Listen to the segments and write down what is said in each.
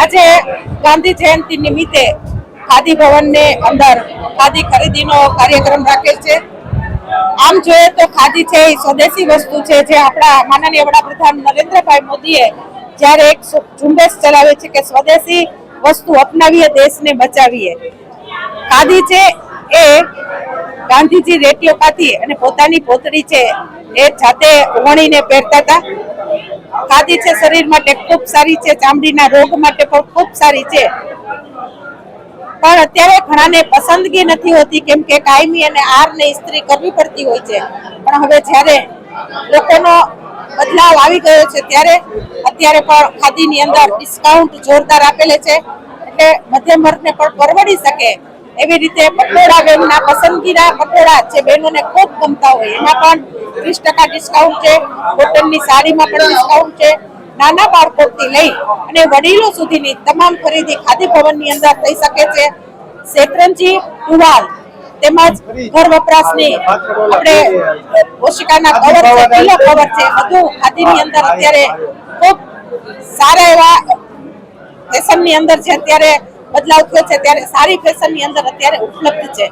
આજે ગાંધી જયંતિ નિમિત્તે ખાદી ભવનને અંદર ખાદી ખરીદીનો કાર્યક્રમ રાખેલ છે. આમ જોઈએ તો ખાદી છે એ સ્વદેશી વસ્તુ છે જે આપણા માનનીય વડાપ્રધાન નરેન્દ્રભાઈ મોદીએ જ્યારે એક ઝુંબેશ ચલાવે છે કે સ્વદેશી વસ્તુ અપનાવીએ, દેશને બચાવીએ. ખાદી છે એ ગાંધીજી રેટીઓ પાથી અને પોતાની પોતડી છે એ જાતે વણીને પહેરતા હતા. ખાદી છે, શરીર માટે ખૂબ સારી છે, ચામડીના રોગ માટે પણ ખૂબ સારી છે. પણ અત્યારે ઘણાને પસંદગી નથી હોતી કેમ કે કાયમી અને આરને ઇસ્ત્રી કરવી પડતી હોય છે. પણ હવે જ્યારે લોકોનો બદલાવ આવી ગયો છે, ત્યારે અત્યારે પણ ખાદીની અંદર ડિસ્કાઉન્ટ જોરદાર આપેલે છે. એટલે મધ્યમ વર્ગને પણ પરવડી શકે એવી રીતે પટોળા બેનના પસંદગીના પટોળા જે બહેનોને ખૂબ ગમતા હોય, એમાં પણ ત્રીસ ટકા ડિસ્કાઉન્ટ છે કોટનની સાડીમાં પણ ડિસ્કાઉન્ટ છે. નાના બાળકોથી લઈ અને વડીલો સુધીની તમામ ખરીદી ખાદી ભવનની અંદર થઈ શકે છે. શેતરંજી ટુવાલ તેમજ ઘર વપરાશની આપણે ઓશિકાના કવર છે, પીલો કવર છે, બધું ખાદીની અંદર અત્યારે ખૂબ સારા એવા ફેશનની અંદર છે અત્યારે બદલાવ થયો છે, ત્યારે સારી ફેશનની અંદર અત્યારે ઉપલબ્ધ છે.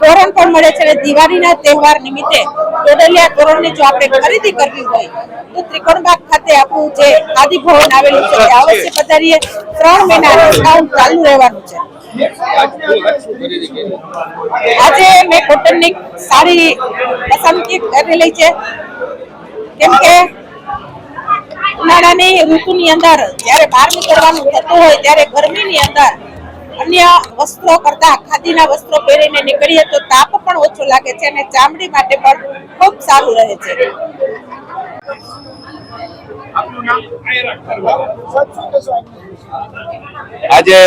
તોરણ પણ મળે છે અને દિવાળીના તહેવાર નિમિત્તે ટોડલિયા તોરણની જો આપણે ખરીદી કરવી હોય, તો ત્રિકોણબાગ ખાતે આપણું જે ભવન આવેલું છે, તે અવશ્ય પધારીએ. ત્રણ મહિના ડિસ્કાઉન્ટ ચાલુ રહેવાનું છે. આજે મેં કોટનની સાડી પસંદગી કરેલી છે. કેમ કે ઉનાળાની ઋતુની અંદર જ્યારે બહાર નીકળવાનું થતું હોય, ત્યારે ગરમીની અંદર અન્ય વસ્ત્રો કરતા ખાદીના વસ્ત્રો પહેરીને નીકળીએ તો તાપ પણ ઓછો લાગે છે અને ચામડી માટે પણ ખૂબ સારું રહે છે. આજે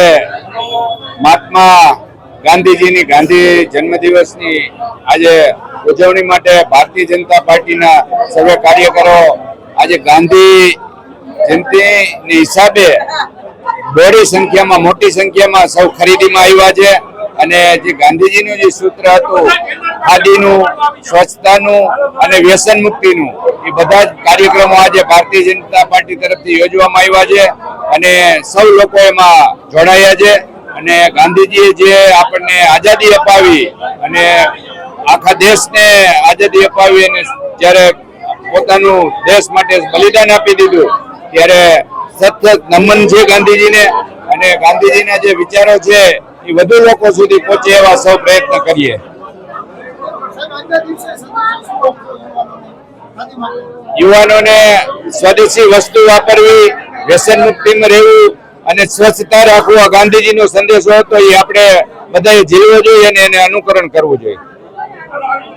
મહાત્મા ગાંધીજીની ગાંધી જન્મદિવસની આજે ઉજવણી માટે ભારતીય જનતા પાર્ટીના સર્વે કાર્યકરો આજે ગાંધી જયંતિની હિસાબે બહોળી સંખ્યામાં, મોટી સંખ્યામાં સૌ ખરીદીમાં આવ્યા છે. અને જે ગાંધીજીનું જે સૂત્ર હતું, ખાદીનું, સ્વચ્છતાનું અને વ્યસન મુક્તિનું, એ બધા જ કાર્યક્રમો આજે ભારતીય જનતા પાર્ટી તરફથી યોજવામાં આવ્યા છે. અને સૌ લોકો એમાં જોડાયા છે. અને ગાંધીજીએ જે આપણને આઝાદી અપાવી અને આખા દેશને આઝાદી અપાવી અને જ્યારે પોતાનું દેશ માટે બલિદાન આપી દીધું, ત્યારે સતત નમન છે ગાંધીજીને અને ગાંધીજીના જે વિચારો છે એ વધુ લોકો સુધી પહોંચે એવા સૌ પ્રયત્ન કરીએ. યુવાનોને સ્વદેશી વસ્તુ વાપરવી, વ્યસન મુક્તિમાં રહેવું અને સ્વચ્છતા રાખવું આ ગાંધીજીનો સંદેશો હતો એ આપણે બધાએ જીવવો જોઈએ અને એને અનુકરણ કરવું જોઈએ.